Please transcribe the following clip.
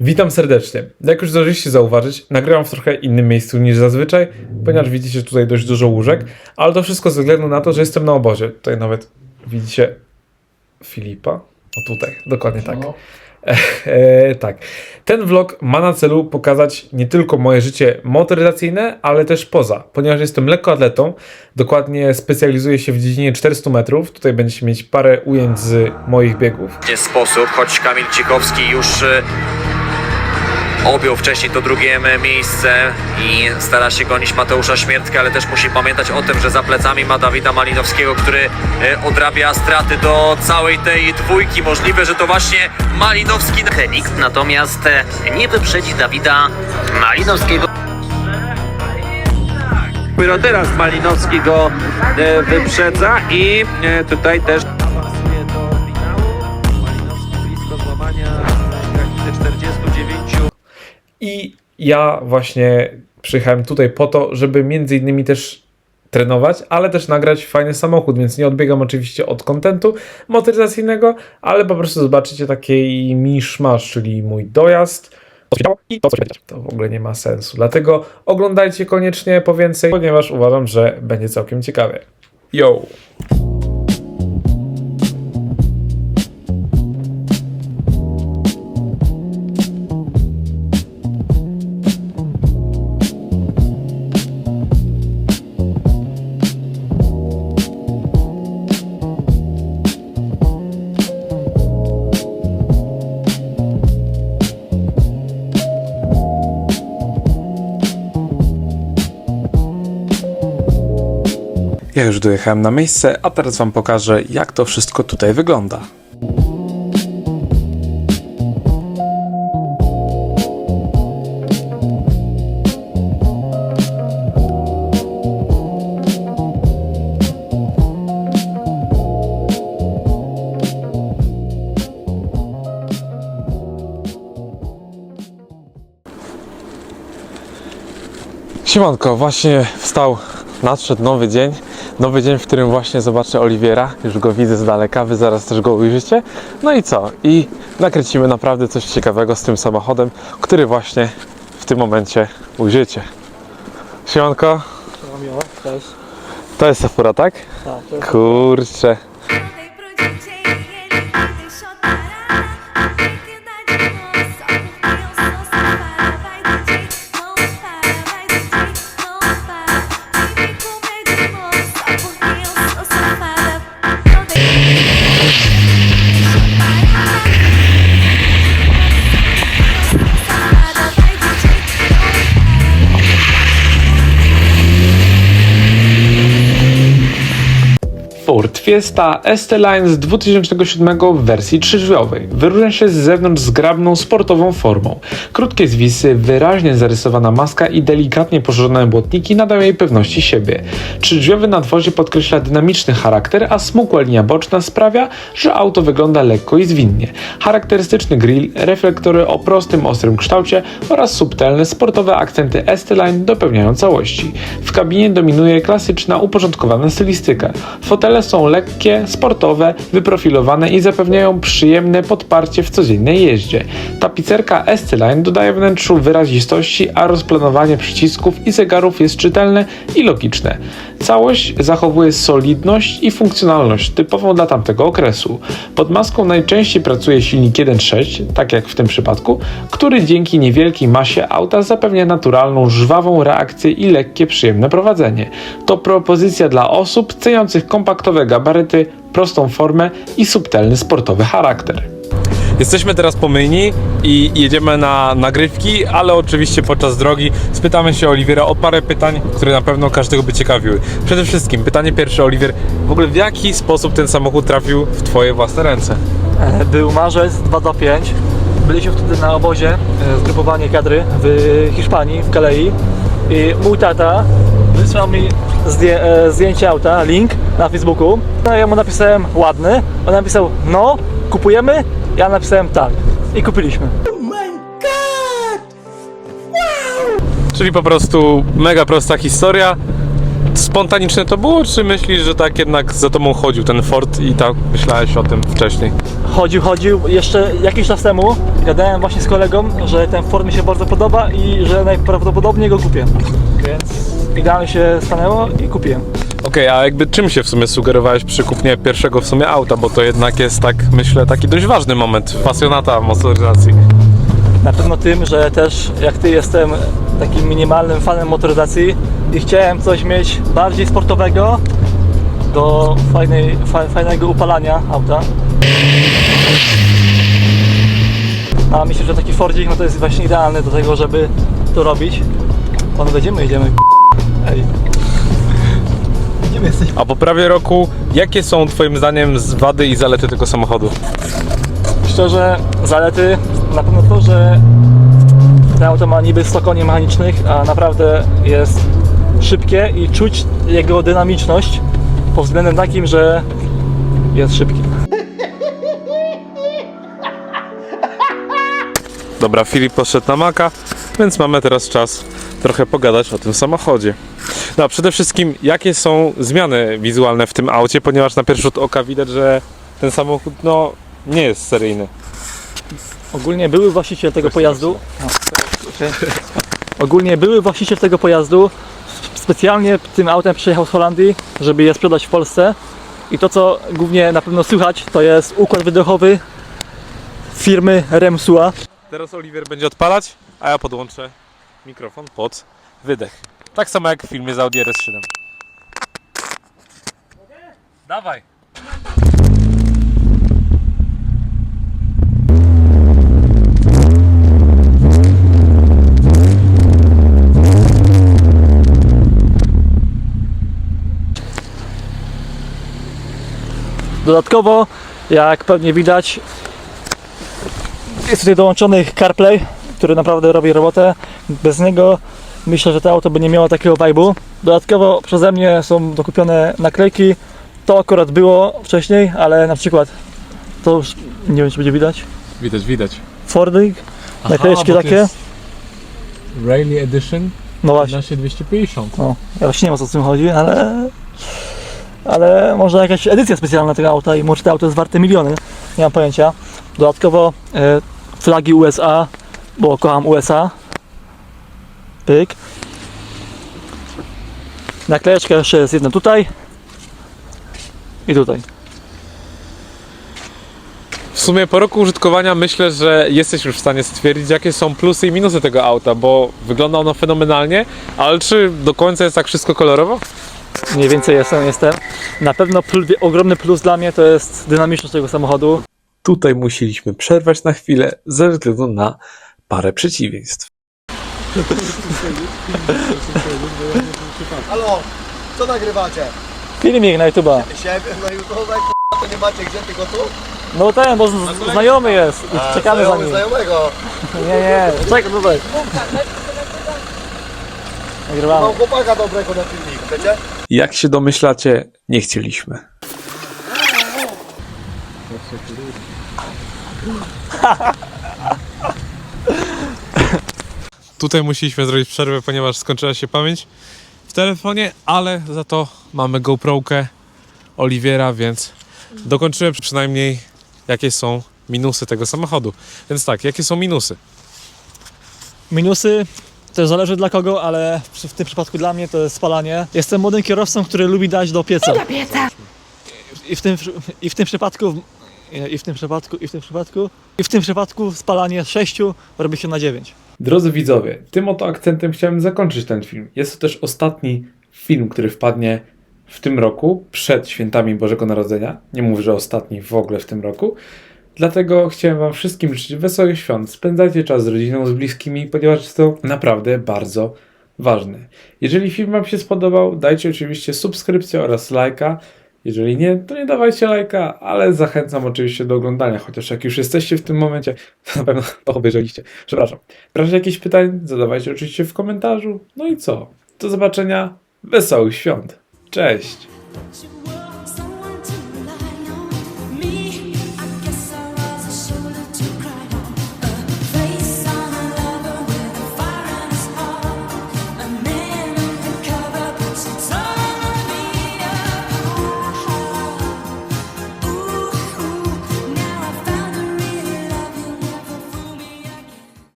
Witam serdecznie. Jak już zdążyliście zauważyć, nagrywam w trochę innym miejscu niż zazwyczaj, ponieważ widzicie tutaj dość dużo łóżek, ale to wszystko ze względu na to, że jestem na obozie. Tutaj nawet widzicie Filipa. O tutaj, dokładnie tak. E, tak. Ten vlog ma na celu pokazać nie tylko moje życie motoryzacyjne, ale też poza, ponieważ jestem lekkoatletą, dokładnie specjalizuję się w dziedzinie 400 metrów. Tutaj będziecie mieć parę ujęć z moich biegów. Nie sposób, choć Kamil Cichowski już e, objął wcześniej to drugie miejsce i stara się gonić Mateusza Śmiertkę, ale też musi pamiętać o tym, że za plecami ma Dawida Malinowskiego, który e, odrabia straty do całej tej dwójki. Możliwe, że to właśnie Malinowski. Nikt natomiast e, nie wyprzedzi Dawida Malinowskiego. Dopiero teraz Malinowski go e, wyprzedza i tutaj też ja właśnie przyjechałem tutaj po to, żeby między innymi też trenować, ale też nagrać fajny samochód, więc nie odbiegam oczywiście od kontentu motoryzacyjnego, ale po prostu zobaczycie taki miszmasz, czyli mój dojazd i to, co. To w ogóle nie ma sensu. Dlatego oglądajcie koniecznie po więcej, ponieważ uważam, że będzie całkiem ciekawie. Yo! Już dojechałem na miejsce, a teraz Wam pokażę, jak to wszystko tutaj wygląda. Siemanko, właśnie wstał, nadszedł nowy dzień. Nowy dzień, w którym właśnie zobaczę Oliwiera. Już go widzę z daleka, wy zaraz też go ujrzycie. No i co? I nakręcimy naprawdę coś ciekawego z tym samochodem, który właśnie w tym momencie ujrzycie. Siemanko, to jest ta fura, tak? Tak, Kurczę. Ford Fiesta ST-Line z 2007 w wersji trzydrzwiowej. Wyróżnia się z zewnątrz zgrabną, sportową formą. Krótkie zwisy, wyraźnie zarysowana maska i delikatnie poszerzone błotniki nadają jej pewności siebie. Trzydrzwiowy nadwozie podkreśla dynamiczny charakter, a smukła linia boczna sprawia, że auto wygląda lekko i zwinnie. Charakterystyczny grill, reflektory o prostym, ostrym kształcie oraz subtelne, sportowe akcenty ST-Line dopełniają całości. W kabinie dominuje klasyczna, uporządkowana stylistyka. Fotele są lekkie, sportowe, wyprofilowane i zapewniają przyjemne podparcie w codziennej jeździe. Tapicerka ST-Line dodaje wnętrzu wyrazistości, a rozplanowanie przycisków i zegarów jest czytelne i logiczne. Całość zachowuje solidność i funkcjonalność typową dla tamtego okresu. Pod maską najczęściej pracuje silnik 1.6, tak jak w tym przypadku, który dzięki niewielkiej masie auta zapewnia naturalną, żwawą reakcję i lekkie, przyjemne prowadzenie. To propozycja dla osób ceniących kompaktowe gabaryty, prostą formę i subtelny sportowy charakter. Jesteśmy teraz po myjni i jedziemy na nagrywki, ale oczywiście podczas drogi spytamy się Oliwiera o parę pytań, które na pewno każdego by ciekawiły. Przede wszystkim pytanie pierwsze, Oliwier, w ogóle w jaki sposób ten samochód trafił w Twoje własne ręce? E, Był marzec 225. Byliśmy wtedy na obozie, e, zgrupowanie kadry w Hiszpanii, w Kalei. I mój tata wysłał mi zdję, e, zdjęcie auta, link na Facebooku. No ja mu napisałem ładny, on napisał no, kupujemy. Ja napisałem tak i kupiliśmy. Czyli po prostu mega prosta historia. spontaniczne to było, czy myślisz, że tak jednak za tobą chodził ten Ford i tak myślałeś o tym wcześniej? Chodził, chodził. Jeszcze jakiś czas temu gadałem właśnie z kolegą, że ten Ford mi się bardzo podoba i że najprawdopodobniej go kupię. Więc idealnie się stanęło i kupiłem. Okej, a jakby czym się w sumie sugerowałeś przy kupnie pierwszego w sumie auta, bo to jednak jest tak, myślę, taki dość ważny moment pasjonata motoryzacji. Na pewno tym, że też jak ty jestem takim minimalnym fanem motoryzacji i chciałem coś mieć bardziej sportowego do fajnej, fa, fajnego upalania auta. A myślę, że taki Fordzik no to jest właśnie idealny do tego, żeby to robić. On będziemy, idziemy. Ej. A po prawie roku, jakie są twoim zdaniem wady i zalety tego samochodu? Szczerze, zalety na pewno to, że to auto ma niby 100 koni mechanicznych, a naprawdę jest szybkie i czuć jego dynamiczność pod względem takim, że jest szybki. Dobra, Filip poszedł na maka, więc mamy teraz czas trochę pogadać o tym samochodzie. No a przede wszystkim, jakie są zmiany wizualne w tym aucie, ponieważ na pierwszy rzut oka widać, że ten samochód no, nie jest seryjny. Ogólnie były właściciel tego pojazdu. Ogólnie były właściciel tego pojazdu specjalnie tym autem przyjechał z Holandii, żeby je sprzedać w Polsce. I to co głównie na pewno słychać, to jest układ wydechowy firmy Remsua. Teraz Oliver będzie odpalać, a ja podłączę mikrofon pod wydech. Tak samo jak w filmie z Audi RS7. Dawaj! Dodatkowo, jak pewnie widać, jest tutaj dołączony CarPlay, który naprawdę robi robotę. Bez niego myślę, że to auto by nie miało takiego vibe'u. Dodatkowo przeze mnie są dokupione naklejki. To akurat było wcześniej, ale na przykład to już nie wiem, czy będzie widać. Widać, widać. Fording, naklejeczki bo to takie. jest Rally Edition No właśnie. 15250. No, ja już nie wiem o co z tym chodzi, ale. Ale może jakaś edycja specjalna tego auta i może to auto jest warte miliony. Nie mam pojęcia. Dodatkowo e, flagi USA, bo kocham USA. Pyk. Naklejeczka jeszcze jest jedna tutaj. I tutaj. W sumie po roku użytkowania myślę, że jesteś już w stanie stwierdzić, jakie są plusy i minusy tego auta, bo wygląda ono fenomenalnie, ale czy do końca jest tak wszystko kolorowo? Mniej więcej jestem, jestem. Na pewno pl- ogromny plus dla mnie to jest dynamiczność tego samochodu. Tutaj musieliśmy przerwać na chwilę ze względu na parę przeciwieństw. Halo, co nagrywacie? Filmik na YouTube'a. Siebie na YouTube, k***a, to nie macie gdzie, tylko tu? No ten, bo z- znajomy jest. A, Czekamy za znajomy nim. znajomego. Nie, nie, czekaj tutaj. Nagrywamy. Mam chłopaka dobrego na filmik, chcecie? Jak się domyślacie, nie chcieliśmy. Tutaj musieliśmy zrobić przerwę, ponieważ skończyła się pamięć w telefonie, ale za to mamy GoPro'kę Oliwiera, więc dokończyłem przynajmniej jakie są minusy tego samochodu. Więc tak, jakie są minusy? Minusy też zależy dla kogo, ale w, w tym przypadku dla mnie to jest spalanie. Jestem młodym kierowcą, który lubi dać do pieca. Do pieca. I w tym, i w tym przypadku i w tym przypadku, i w tym przypadku, i w tym przypadku spalanie z 6 robi się na 9. Drodzy widzowie, tym oto akcentem chciałem zakończyć ten film. Jest to też ostatni film, który wpadnie w tym roku, przed świętami Bożego Narodzenia. Nie mówię, że ostatni w ogóle w tym roku. Dlatego chciałem Wam wszystkim życzyć wesołych świąt. Spędzajcie czas z rodziną, z bliskimi, ponieważ jest to naprawdę bardzo ważne. Jeżeli film Wam się spodobał, dajcie oczywiście subskrypcję oraz lajka. Jeżeli nie, to nie dawajcie lajka, ale zachęcam oczywiście do oglądania, chociaż jak już jesteście w tym momencie, to na pewno to obejrzeliście. Przepraszam. Razie jakichś pytań zadawajcie oczywiście w komentarzu. No i co? Do zobaczenia. Wesołych świąt. Cześć.